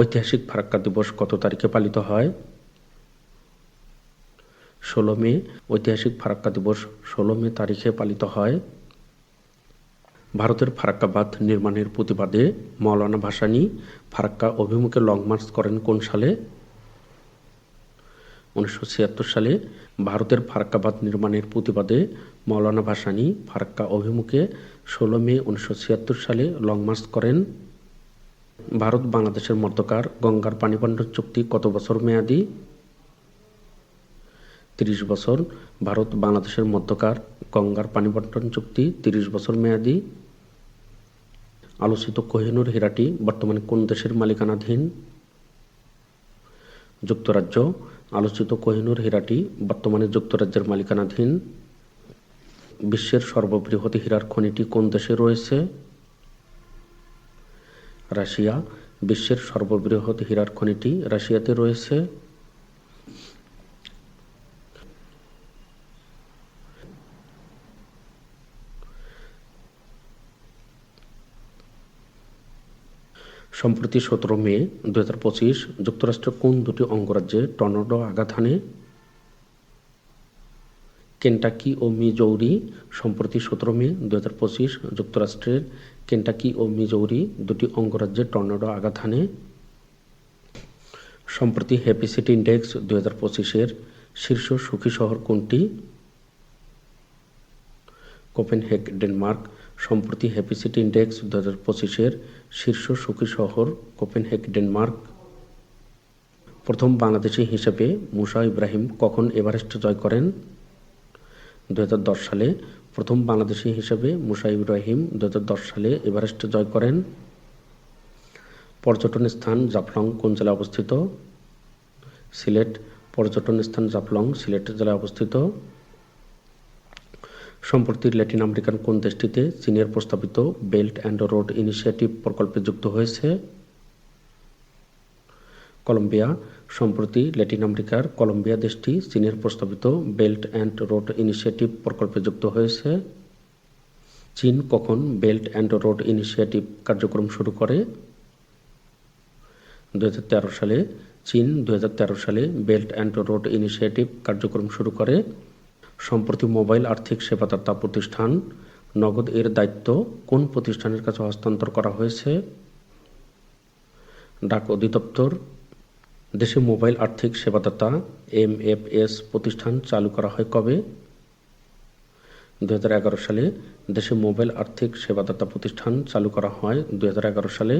ঐতিহাসিক ফারাক্কা দিবস কত তারিখে পালিত হয়? ষোলো মে, ঐতিহাসিক ফারাক্কা দিবস ষোলো মে তারিখে পালিত হয়। ভারতের ফারাক্কা বাঁধ নির্মাণের প্রতিবাদে মৌলানা ভাসানী ফারাক্কা অভিমুখে লং মার্চ করেন কোন সালে? উনিশশো ছিয়াত্তর সালে ভারতের ফারাক্কা বাঁধ নির্মাণের প্রতিবাদে মৌলানা ভাসানী ফারাক্কা অভিমুখে ষোলো মে উনিশশো ছিয়াত্তর সালে লং মার্চ করেন। ভারত বাংলাদেশের মধ্যকার গঙ্গার পানিবণ্টন চুক্তি কত বছর মেয়াদি? তিরিশ বছর। ভারত বাংলাদেশের মধ্যকার গঙ্গার পানিবণ্টন চুক্তি তিরিশ বছর মেয়াদি। আলোচিত কোহিনুর হীরাটি বর্তমানে কোন দেশের মালিকানাধীন? যুক্তরাজ্য। আলোচিত কোহিনুর হীরাটি বর্তমানে যুক্তরাজ্যের মালিকানাধীন। বিশ্বের সর্ববৃহৎ হীরার খনিটি কোন দেশে রয়েছে? রাশিয়া, বিশ্বের সর্ববৃহৎ হীরার খনিটি রাশিয়াতে রয়েছে। সম্প্রতি সতেরো মে দু হাজার পঁচিশ যুক্তরাষ্ট্রের কোন দুটি অঙ্গরাজ্যে টর্নেডো আঘাত হানে? কেন্টাকি ও মিজৌরি সম্প্রতি সতেরো মে দু হাজার পঁচিশ যুক্তরাষ্ট্রের কেন্টাকি ও মিজৌরি দুটি অঙ্গরাজ্যে টর্নেডো আঘাত হানে। সম্প্রতি হ্যাপি সিটি ইন্ডেক্স দু হাজার পঁচিশের শীর্ষ সুখী শহর কোনটি? কোপেনহেগ ডেনমার্ক সম্প্রতি হ্যাপি সিটি ইন্ডেক্স দু হাজার পঁচিশের শীর্ষ সুখী শহর কোপেনহেগ ডেনমার্ক প্রথম বাংলাদেশি হিসেবে মুসা ইব্রাহিম কখন এভারেস্ট জয় করেন? দু হাজার দশ সালে প্রথম বাংলাদেশি হিসেবে মুসা ইব্রাহিম দু হাজার দশ সালে এভারেস্ট জয় করেন। পর্যটন স্থান জাফলং কোন জেলায় অবস্থিত? সিলেট। পর্যটন স্থান জাফলং, সিলেট জেলায় অবস্থিত। সম্প্রতি ল্যাটিন আমেরিকান কোন দেশটিতে চীনের প্রস্তাবিত বেল্ট অ্যান্ড রোড ইনিশিয়েটিভ প্রকল্পে যুক্ত হয়েছে? কলম্বিয়া। সম্প্রতি ল্যাটিন আমেরিকার কলম্বিয়া দেশটি চীনের প্রস্তাবিত বেল্ট অ্যান্ড রোড ইনিশিয়েটিভ প্রকল্পে যুক্ত হয়েছে। চীন কখন বেল্ট অ্যান্ড রোড ইনিশিয়েটিভ কার্যক্রম শুরু করে? দুহাজার তেরো সালে চীন দুহাজার তেরো সালে বেল্ট অ্যান্ড রোড ইনিশিয়েটিভ কার্যক্রম শুরু করে। সম্প্রতি মোবাইল আর্থিক সেবাদাতা প্রতিষ্ঠান নগদ এর দায়িত্ব কোন প্রতিষ্ঠানের কাছে হস্তান্তর করা হয়েছে? ডাক অধিদপ্তর দেশে মোবাইল আর্থিক সেবাদাতা এমএফএস এফ এস প্রতিষ্ঠান চালু করা হয় কবে? দুই হাজার এগারো সালে দেশে মোবাইল আর্থিক সেবাদাতা প্রতিষ্ঠান চালু করা হয় দুই হাজার এগারো সালে।